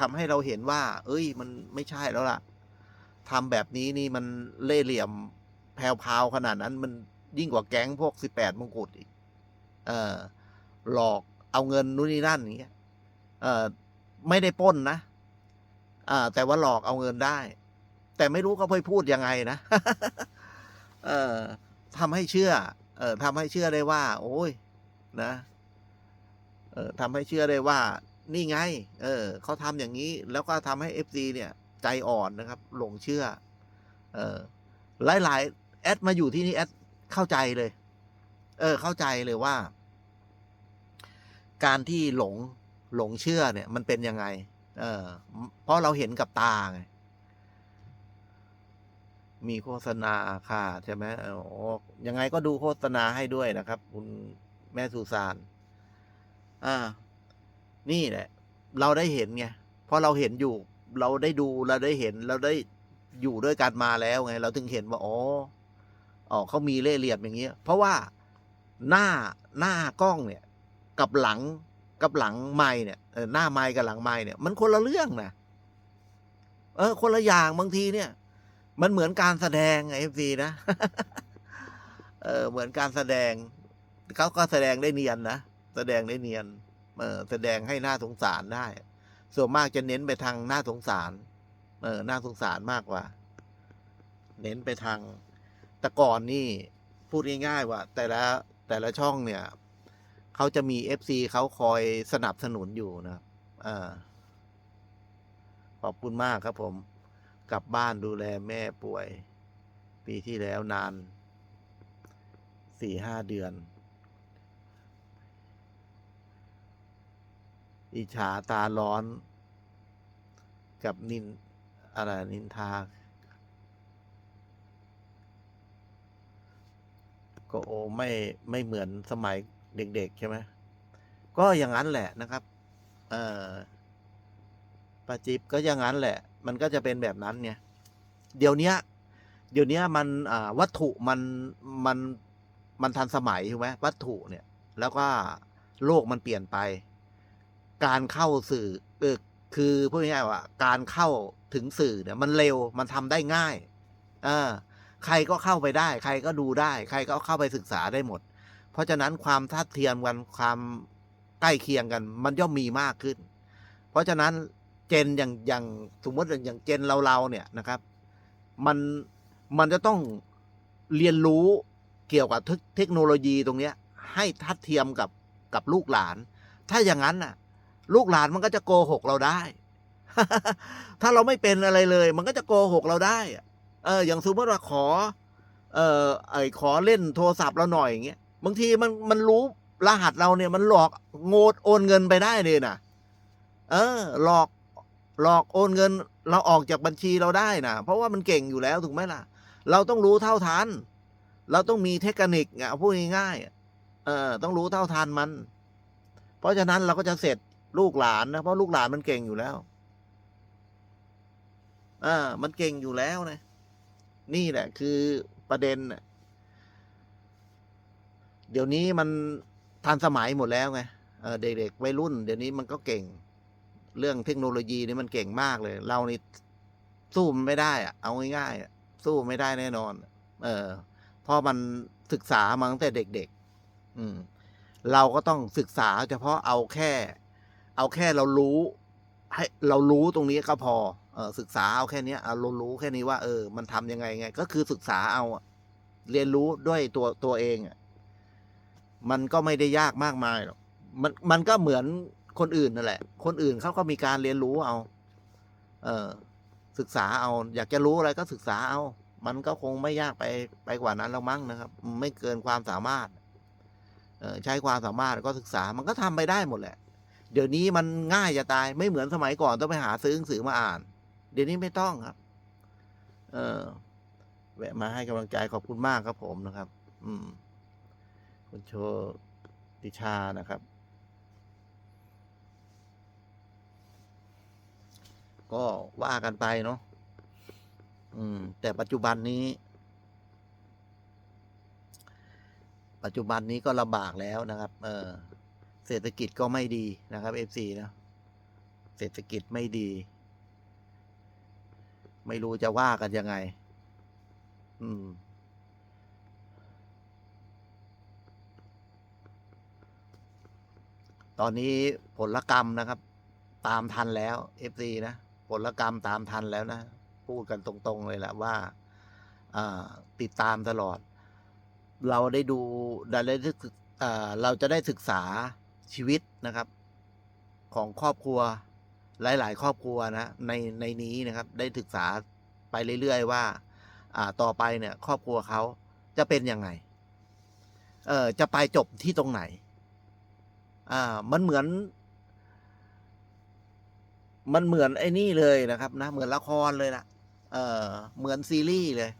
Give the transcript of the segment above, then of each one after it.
ทำให้เราเห็นว่า เอ้ย มันไม่ใช่แล้วล่ะทำแบบนี้นี่มันเล่เหลี่ยมแพรวๆขนาดนั้น มันยิ่งกว่าแก๊งพวกสิบแปดมงกุฎอีก เออหลอกเอาเงินนู่นนี่นั่นอย่างเงี้ย เออไม่ได้ป้นนะอ่าแต่ว่าหลอกเอาเงินได้ แต่ไม่รู้เขาไปพูดยังไงนะ เออทำให้เชื่อ เออทำให้เชื่อได้ว่า โอ้ย นะ เออทำให้เชื่อได้ว่า นี่ไง เออเขาทำอย่างนี้ แล้วก็ทำให้เอฟซีเนี่ย ใจอ่อนนะครับ หลงเชื่อ เออหลายๆแอดมาอยู่ที่นี่แอดเข้าใจเลย เออ เข้าใจเลยว่า การที่หลงหลงเชื่อเนี่ย มันเป็นยังไง เออ เพราะเราเห็นกับตาไงมีโฆษณาค่ะ ใช่ไหมอ๋อยังไงก็ดูโฆษณาให้ด้วยนะครับ คุณแม่สุสาน อ่า นี่แหละ เราได้เห็นไงเพราะเราเห็นอยู่ เราได้ดูเราได้เห็นเราได้อยู่ด้วยกันมาแล้วไง เราถึงเห็นว่าอ๋ออ๋อเขามีเล่เหลี่ยมอย่างเงี้ย เพราะว่าหน้าหน้ากล้องเนี่ย กับหลังกับหลังไม้เนี่ยหน้าไม้กับหลังไม้เนี่ย มันคนละเรื่องนะเออ คนละอย่างบางทีเนี่ย มันเหมือนการแสดงไงเอฟซีนะเออเหมือนการแสดงเขาก็แสดงได้เนียนนะแสดงได้เนียน เออแสดงให้หน้าสงสารได้ ส่วนมากจะเน้นไปทางหน้าสงสาร เออหน้าสงสารมากกว่า เน้นไปทางแต่ก่อนนี่พูดง่ายๆว่า แต่ละแต่ละช่องเนี่ยเขาจะมีเอฟซีเขาคอยสนับสนุนอยู่นะครับอ่าขอบคุณมากครับผม กลับบ้านดูแลแม่ป่วย ปีที่แล้วนานสี่ห้าเดือน อิจฉาตาร้อน กับนินอะไรนินทา ก็โอไม่ไม่เหมือนสมัยเด็ก ๆ ใช่ไหมก็อย่างนั้นแหละนะครับ เออปาจิบก็อย่างนั้นแหละ มันก็จะเป็นแบบนั้นเนี่ย เดี๋ยวนี้เดี๋ยวนี้มันวัตถุมันมันมันทันสมัยใช่ไหมวัตถุเนี่ย แล้วก็โลกมันเปลี่ยนไป การเข้าสื่อเออคือพูดง่ายๆว่า การเข้าถึงสื่อเนี่ย มันเร็วมันทำได้ง่ายเออใครก็เข้าไปได้ ใครก็ดูได้ ใครก็เข้าไปศึกษาได้หมด เพราะฉะนั้นความทัดเทียมกันความใกล้เคียงกัน มันย่อมมีมากขึ้น เพราะฉะนั้นเจนอย่างอย่างสมมติอย่างเจนเราเราเนี่ยนะครับ มันมันจะต้องเรียนรู้เกี่ยวกับเทคเทคโนโลยีตรงเนี้ย ให้ทัดเทียมกับกับลูกหลาน ถ้าอย่างนั้นน่ะ ลูกหลานมันก็จะโกหกเราได้ ถ้าเราไม่เป็นอะไรเลย มันก็จะโกหกเราได้อะเออ อย่างสมมติว่าขอ เออไอขอเล่นโทรศัพท์เราหน่อยอย่างเงี้ยบางทีมันมันรู้รหัสเราเนี่ย มันหลอกโงดโอนเงินไปได้เลยนะเออ หลอกหลอกโอนเงิน เราออกจากบัญชีเราได้นะเพราะว่ามันเก่งอยู่แล้วถูกไหมล่ะ เราต้องรู้เท่าทันเราต้องมีเทคนิคอะพูดง่ายๆเออ ต้องรู้เท่าทันมัน เพราะฉะนั้นเราก็จะเสร็จ ลูกหลานนะ เพราะลูกหลานมันเก่งอยู่แล้ว อ่า มันเก่งอยู่แล้วนะ นี่แหละ คือประเด็น เดี๋ยวนี้มันทันสมัยหมดแล้วไงเด็กๆวัยรุ่น เดี๋ยวนี้มันก็เก่ง เรื่องเทคโนโลยีนี่มันเก่งมากเลย เรานี่สู้มันไม่ได้อะเอาง่ายๆสู้ไม่ได้แน่นอน เออเพราะมันศึกษามาตั้งแต่เด็ก ๆ อืม เราก็ต้องศึกษาเฉพาะเอาแค่ เอาแค่เรารู้ ให้เรารู้ตรงนี้ก็พอเออศึกษาเอาแค่นี้เอาเรารู้แค่นี้ว่าเออ มันทำยังไงไง ก็คือศึกษาเอาเรียนรู้ด้วยตัวตัวเองมันก็ไม่ได้ยากมากมายหรอกมันมันก็เหมือนคนอื่นนั่นแหละ คนอื่นเขาก็มีการเรียนรู้เอา เออศึกษาเอา อยากจะรู้อะไรก็ศึกษาเอา มันก็คงไม่ยากไปไปกว่านั้นแล้วมั้งนะครับ ไม่เกินความสามารถ เออใช้ความสามารถก็ศึกษา มันก็ทำไปได้หมดแหละ เดี๋ยวนี้มันง่ายจะตายไม่เหมือนสมัยก่อนต้องไปหาซื้อหนังสือมาอ่าน เดี๋ยวนี้ไม่ต้องครับ เออ แวะมาให้กำลังใจขอบคุณมากครับผมนะครับ อืม คุณโชติชานะครับ ก็ว่ากันไปเนาะอืม แต่ปัจจุบันนี้ ปัจจุบันนี้ก็ลำบากแล้วนะครับ เออ เศรษฐกิจก็ไม่ดีนะครับ FC นะเศรษฐกิจไม่ดี ไม่รู้จะว่ากันยังไง อืม ตอนนี้ผลกรรมนะครับ ตามทันแล้ว FC นะผลกรรมตามทันแล้วนะ พูดกันตรงๆเลยแหละว่าติดตามตลอด เราได้ดูได้ได้ศึกเราจะได้ศึกษา ชีวิตนะครับ ของครอบครัวหลาย ๆ ครอบครัวนะ ในในนี้นะครับ ได้ศึกษาไปเรื่อย ๆ ว่า อ่าต่อไปเนี่ย ครอบครัวเขาจะเป็นยังไง เออจะไปจบที่ตรงไหน อ่า มันเหมือน มันเหมือนไอ้นี่เลยนะครับ นะ เหมือนละครเลยนะเออเหมือนซีรีส์เลย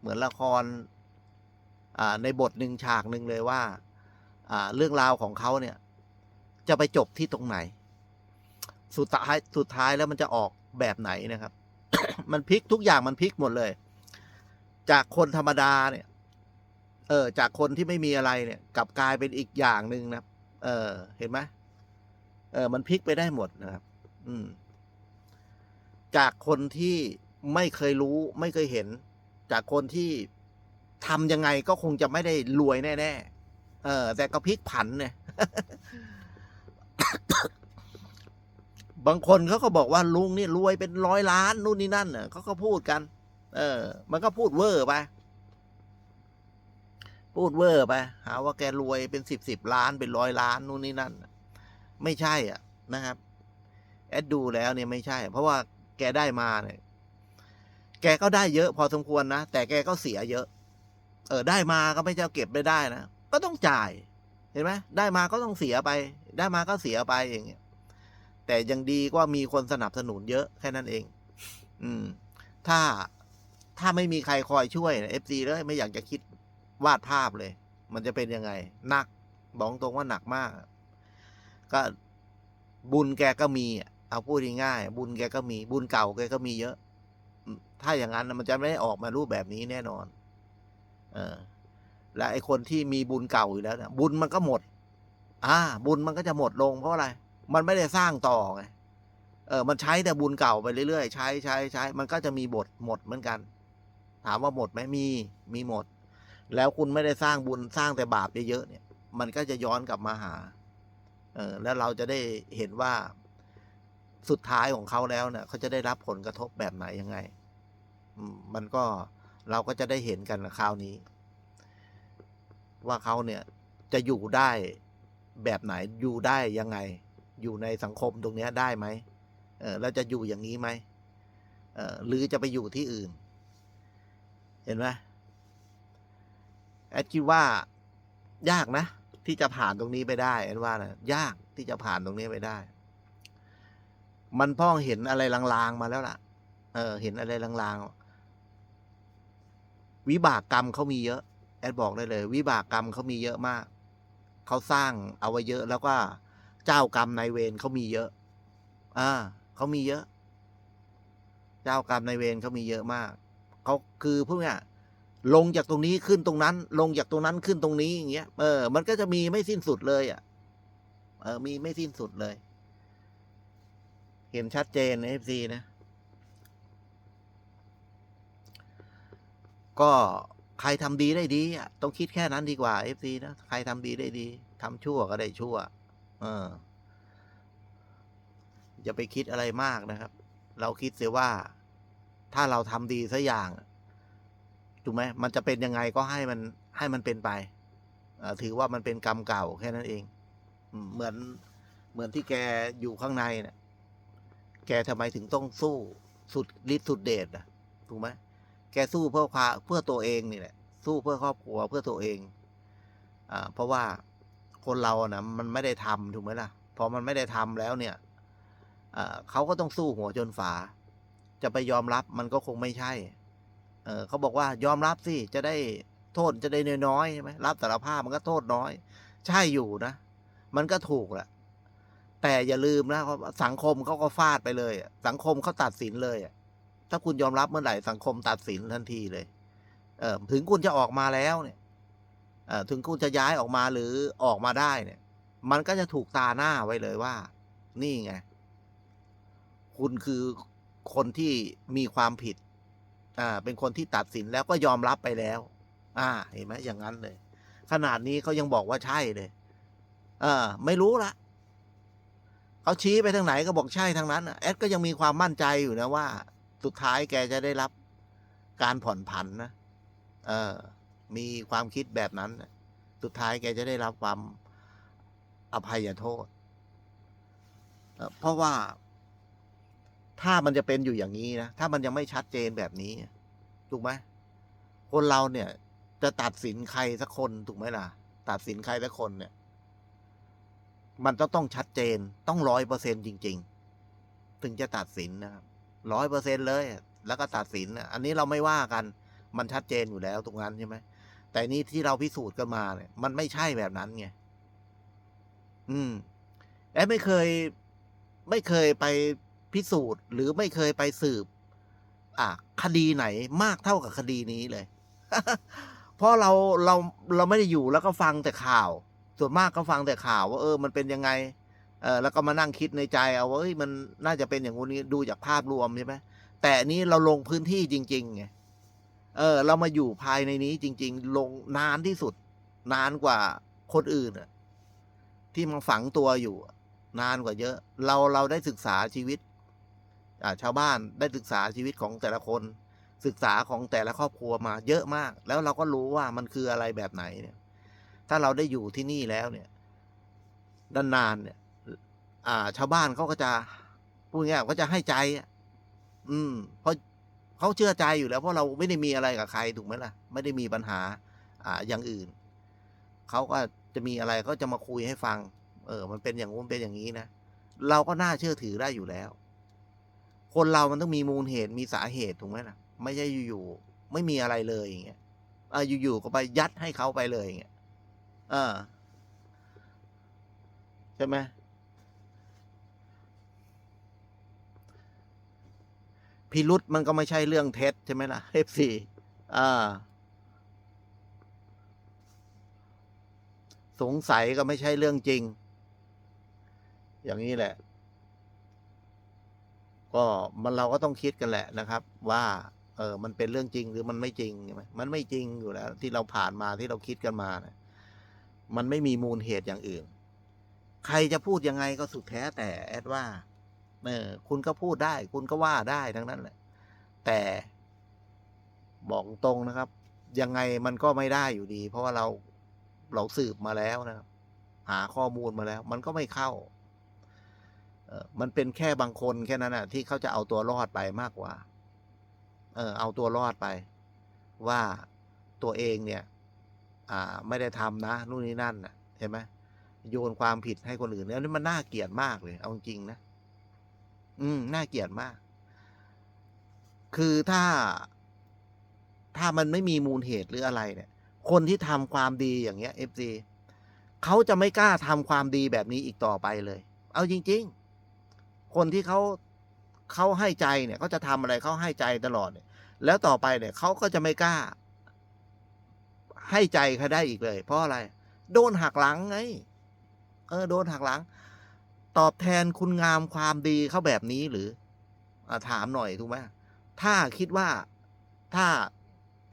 เหมือนละคร อ่า ในบทหนึ่งฉากหนึ่งเลยว่า อ่า เรื่องราวของเขาเนี่ย จะไปจบที่ตรงไหน สุดท้ายสุดท้ายแล้วมันจะออกแบบไหนนะครับ มันพลิกทุกอย่างมันพลิกหมดเลย จากคนธรรมดาเนี่ย เออ จากคนที่ไม่มีอะไรเนี่ยกลับกลายเป็นอีกอย่างหนึ่งนะครับเออ เห็นไหมเออ มันพลิกไปได้หมดนะครับ อืม จากคนที่ไม่เคยรู้ ไม่เคยเห็น จากคนที่ทำยังไงก็คงจะไม่ได้รวยแน่ๆ เออ แต่ก็พลิกผันเนี่ย บางคนเขาก็บอกว่าลุงนี่รวยเป็นร้อยล้านนู่นนี่นั่นเน่ะเขาก็พูดกัน เออ มันก็พูดเวอร์ไป พูดเวอร์ไป หาว่าแกรวยเป็นสิบสิบล้านเป็นร้อยล้านนู่นนี่นั่น ไม่ใช่อะนะครับ แอดดูแล้วเนี่ยไม่ใช่ เพราะว่าแกได้มาเนี่ย แกก็ได้เยอะพอสมควรนะ แต่แกก็เสียเยอะ เออ ได้มาก็ไม่ใช่เก็บไม่ได้นะ ก็ต้องจ่าย เห็นไหมได้มาก็ต้องเสียไป ได้มาก็เสียไปอย่างเงี้ยแต่ยังดีก็มีคนสนับสนุนเยอะแค่นั้นเอง อืม ถ้าถ้าไม่มีใครคอยช่วยเอฟซีเลยไม่อยากจะคิดวาดภาพเลย มันจะเป็นยังไงหนักบอกตรงว่าหนักมาก ก็บุญแกก็มีเอาพูดง่ายๆบุญแกก็มีบุญเก่าแกก็มีเยอะ ถ้าอย่างนั้นมันจะไม่ได้ออกมารูปแบบนี้แน่นอน เออ และไอคนที่มีบุญเก่าอยู่แล้วเนี่ยบุญมันก็หมด อ่า บุญมันก็จะหมดลงเพราะอะไร มันไม่ได้สร้างต่อไงเออ มันใช้แต่บุญเก่าไปเรื่อยๆ ใช้ใช้ใช้ มันก็จะมีบทหมดเหมือนกัน ถามว่าหมดไหมมี มีหมด แล้วคุณไม่ได้สร้างบุญสร้างแต่บาปเยอะๆเนี่ย มันก็จะย้อนกลับมาหา เออ แล้วเราจะได้เห็นว่าสุดท้ายของเขาแล้วเนี่ยเขาจะได้รับผลกระทบแบบไหนยังไงมมันก็เราก็จะได้เห็นกันคราวนี้ ว่าเขาเนี่ยจะอยู่ได้แบบไหนอยู่ได้ยังไง อยู่ในสังคมตรงนี้ได้ไหมเออแล้วจะอยู่อย่างนี้ไหมเออหรือจะไปอยู่ที่อื่น เห็นไหมแอดคิดว่ายากนะ ที่จะผ่านตรงนี้ไปได้แอดว่านะยากที่จะผ่านตรงนี้ไปได้ มันพ่องเห็นอะไรลางๆมาแล้วล่ะ เออ เห็นอะไรลางๆวิบากกรรมเขามีเยอะ แอดบอกได้เลย วิบากกรรมเขามีเยอะมาก เขาสร้างเอาไว้เยอะแล้วก็เจ้ากรรมนายเวรเขามีเยอะ อ่าเขามีเยอะ เจ้ากรรมนายเวรเขามีเยอะมากเขาคือพวกเนี้ยลงจากตรงนี้ขึ้นตรงนั้น ลงจากตรงนั้นขึ้นตรงนี้อย่างเงี้ยเออ มันก็จะมีไม่สิ้นสุดเลยอะ เออ มีไม่สิ้นสุดเลย เห็นชัดเจนในเอฟซีนะ ก็ ใครทำดีได้ดีอะต้องคิดแค่นั้นดีกว่าเอฟซีนะใครทำดีได้ดีทำชั่วก็ได้ชั่ว เอออย่าไปคิดอะไรมากนะครับ เราคิดเสียว่า ถ้าเราทำดีสักอย่างถูกไหมมันจะเป็นยังไงก็ให้มันให้มันเป็นไปอถือว่ามันเป็นกรรมเก่าแค่นั้นเอง เหมือนเหมือนที่แกอยู่ข้างในเนี่ยแกทำไมถึงต้องสู้สุดฤทธิ์สุดเดชอะถูกไหม แกสู้เพื่อควาเพื่อตัวเองนี่แหละ สู้เพื่อครอบครัวเพื่อตัวเองอ่าเพราะว่าคนเราอะนะมันไม่ได้ทำถูกไหมล่ะ พอมันไม่ได้ทำแล้วเนี่ยอ่าเขาก็ต้องสู้หัวจนฝา จะไปยอมรับมันก็คงไม่ใช่ เออเขาบอกว่ายอมรับสิจะได้โทษจะได้น้อยใช่ไหมรับสารภาพมันก็โทษน้อย ใช่อยู่นะ มันก็ถูกแหละแต่อย่าลืมนะสังคมเขาก็ฟาดไปเลย สังคมเขาตัดสินเลยอะ ถ้าคุณยอมรับเมื่อไหร่สังคมตัดสินทันทีเลย เออถึงคุณจะออกมาแล้วเนี่ยเออถึงคุณจะย้ายออกมาหรือออกมาได้เนี่ย มันก็จะถูกตาหน้าไว้เลยว่า นี่ไง คุณคือคนที่มีความผิด อ่า เป็นคนที่ตัดสินแล้วก็ยอมรับไปแล้ว อ่า เห็นไหมอย่างนั้นเลย ขนาดนี้เขายังบอกว่าใช่เลย เออ ไม่รู้ละเขาชี้ไปทางไหนก็บอกใช่ทางนั้นแอดก็ยังมีความมั่นใจอยู่นะว่า สุดท้ายแกจะได้รับการผ่อนผันนะเออ มีความคิดแบบนั้น สุดท้ายแกจะได้รับความอภัยโทษเเพราะว่าถ้ามันจะเป็นอยู่อย่างนี้นะ ถ้ามันยังไม่ชัดเจนแบบนี้ ถูกไหม คนเราเนี่ย จะตัดสินใครสักคนถูกไหมล่ะ ตัดสินใครสักคนเนี่ย มันต้องต้องชัดเจน ต้องร้อยเปอร์เซ็นจริง ๆ ถึงจะตัดสินนะครับ ร้อยเปอร์เซ็นเลย แล้วก็ตัดสิน อันนี้เราไม่ว่ากัน มันชัดเจนอยู่แล้วตรงนั้นใช่ไหม แต่นี่ที่เราพิสูจน์กันมาเนี่ย มันไม่ใช่แบบนั้นไง อืม แอดไม่เคย ไม่เคยไปพิสูจน์ หรือไม่เคยไปสืบ อะคดีไหนมากเท่ากับคดีนี้เลย เพราะเราเราเราไม่ได้อยู่แล้วก็ฟังแต่ข่าว ส่วนมากก็ฟังแต่ข่าวว่าเออ มันเป็นยังไง เออแล้วก็มานั่งคิดในใจเอาว่าเอ้ยมันน่าจะเป็นอย่างงี้ดูจากภาพรวมใช่ไหมแต่อันนี้เราลงพื้นที่จริงๆไงเออ เรามาอยู่ภายในนี้จริง ๆ ลงนานที่สุด นานกว่าคนอื่นอะที่มันฝังตัวอยู่ นานกว่าเยอะ เราเราได้ศึกษาชีวิตอ่าชาวบ้านได้ศึกษาชีวิตของแต่ละคน ศึกษาของแต่ละครอบครัวมาเยอะมาก แล้วเราก็รู้ว่ามันคืออะไรแบบไหนเนี่ย ถ้าเราได้อยู่ที่นี่แล้วเนี่ยนานๆเนี่ย อ่า ชาวบ้านเขาก็จะพูดง่ายๆก็จะให้ใจ อืม เพราะเขาเชื่อใจอยู่แล้วเพราะเราไม่ได้มีอะไรกับใครถูกไหมล่ะ ไม่ได้มีปัญหา อ่า อย่างอื่น เขาก็จะมีอะไรก็จะมาคุยให้ฟัง เออ มันเป็นอย่างงู้นเป็นอย่างนี้นะ เราก็น่าเชื่อถือได้อยู่แล้ว คนเรามันต้องมีมูลเหตุมีสาเหตุถูกไหมล่ะ ไม่ใช่อยู่ๆไม่มีอะไรเลยอย่างเงี้ยอ่าอยู่ๆก็ไปยัดให้เขาไปเลยอย่างเงี้ยเออใช่ไหม พิรุษมันก็ไม่ใช่เรื่องเท็จใช่ไหมล่ะเอฟซีอ่าสงสัยก็ไม่ใช่เรื่องจริง อย่างนี้แหละ ก็มันเราก็ต้องคิดกันแหละนะครับ ว่า เออมันเป็นเรื่องจริงหรือมันไม่จริงใช่ไหมมันไม่จริงอยู่แล้ว ที่เราผ่านมาที่เราคิดกันมานะมันไม่มีมูลเหตุอย่างอื่น ใครจะพูดยังไงก็สุดแท้แต่แอดว่า เออคุณก็พูดได้ คุณก็ว่าได้ทั้งนั้นแหละ แต่บอกตรงนะครับ ยังไงมันก็ไม่ได้อยู่ดี เพราะว่าเราเราสืบมาแล้วนะครับ หาข้อมูลมาแล้ว มันก็ไม่เข้าเออมันเป็นแค่บางคนแค่นั้นอนะที่เขาจะเอาตัวรอดไปมากกว่า เออ เอาตัวรอดไป ว่าตัวเองเนี่ย อ่า ไม่ได้ทำนะนู่นนี่นั่นน่ะเห็นไหมโยนความผิดให้คนอื่นแล้วนี่มันน่าเกลียดมากเลย เอาจริงนะ อืม น่าเกลียดมาก คือถ้า ถ้ามันไม่มีมูลเหตุหรืออะไรเนี่ย คนที่ทำความดีอย่างเงี้ยเอฟซีเขาจะไม่กล้าทำความดีแบบนี้อีกต่อไปเลย เอาจริง ๆ คนที่เขาเขาให้ใจเนี่ยเขาจะทำอะไรเขาให้ใจตลอดเนี่ย แล้วต่อไปเนี่ยเขาก็จะไม่กล้า ให้ใจเขาได้อีกเลย เพราะอะไร โดนหักหลังไง เออ โดนหักหลัง ตอบแทนคุณงามความดีเขาแบบนี้หรืออถามหน่อยถูกไหมถ้าคิดว่าถ้า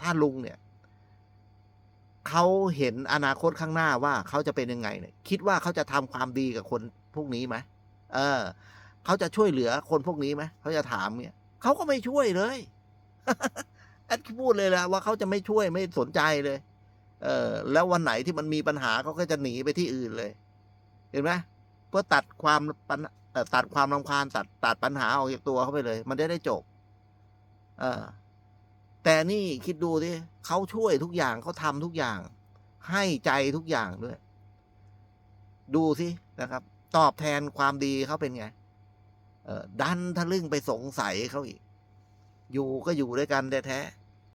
ถ้าลุงเนี่ยเขาเห็นอนาคตข้างหน้าว่าเขาจะเป็นยังไงเนี่ย คิดว่าเขาจะทำความดีกับคนพวกนี้ไหมเออเขาจะช่วยเหลือคนพวกนี้ไหมเขาจะถามเนี่ยเขาก็ไม่ช่วยเลยแอดพูดเลยนะว่าเขาจะไม่ช่วยไม่สนใจเลย เออ แล้ววันไหนที่มันมีปัญหาเขาก็จะหนีไปที่อื่นเลย เห็นไหม เพื่อตัดความปัญตัดความรำคาญตัดตัดปัญหาออกจากตัวเขาไปเลย มันจะได้จบ เออ แต่นี่คิดดูดิเขาช่วยทุกอย่างเขาทำทุกอย่าง ให้ใจทุกอย่างด้วย ดูสินะครับ ตอบแทนความดีเขาเป็นไง เออดันทะลึ่งไปสงสัยเขาอีก อยู่ก็อยู่ด้วยกันแท้ๆ